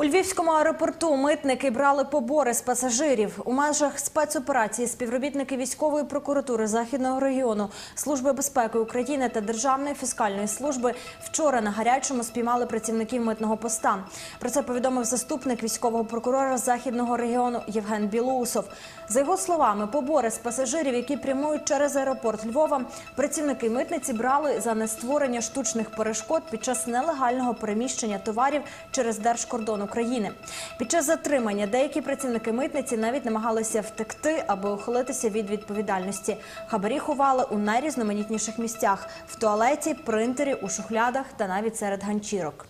У Львівському аеропорту митники брали побори з пасажирів. У межах спецоперації співробітники військової прокуратури Західного регіону, Служби безпеки України та Державної фіскальної служби вчора на гарячому спіймали працівників митного поста. Про це повідомив заступник військового прокурора Західного регіону Євген Білоусов. За його словами, побори з пасажирів, які прямують через аеропорт Львова, працівники митниці брали за нестворення штучних перешкод під час нелегального переміщення товарів через держкордон України. Під час затримання деякі працівники митниці навіть намагалися втекти, аби ухилитися від відповідальності. Хабарі ховали у найрізноманітніших місцях в туалеті, принтері, у шухлядах та навіть серед ганчірок.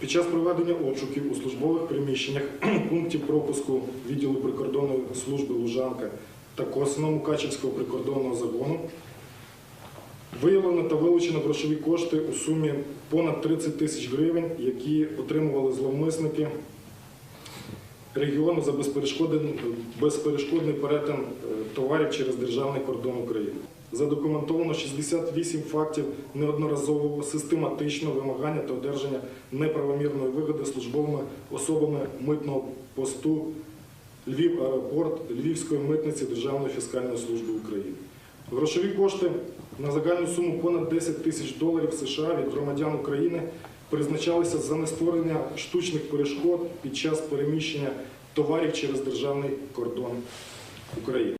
Під час проведення обшуків у службових приміщеннях пунктів пропуску відділу прикордонної служби Лужанка та Косино Мукачівського прикордонного загону виявлено та вилучено грошові кошти у сумі понад 30 тисяч гривень, які отримували зловмисники регіону за безперешкодний, перетин е, товарів через державний кордон України. Задокументовано 68 фактів неодноразового систематичного вимагання та одержання неправомірної вигоди службовими особами митного посту Львів аеропорт Львівської митниці Державної фіскальної служби України. Грошові кошти на загальну суму понад 10 тисяч доларів США від громадян України призначалися за нестворення штучних перешкод під час переміщення товарів через державний кордон України.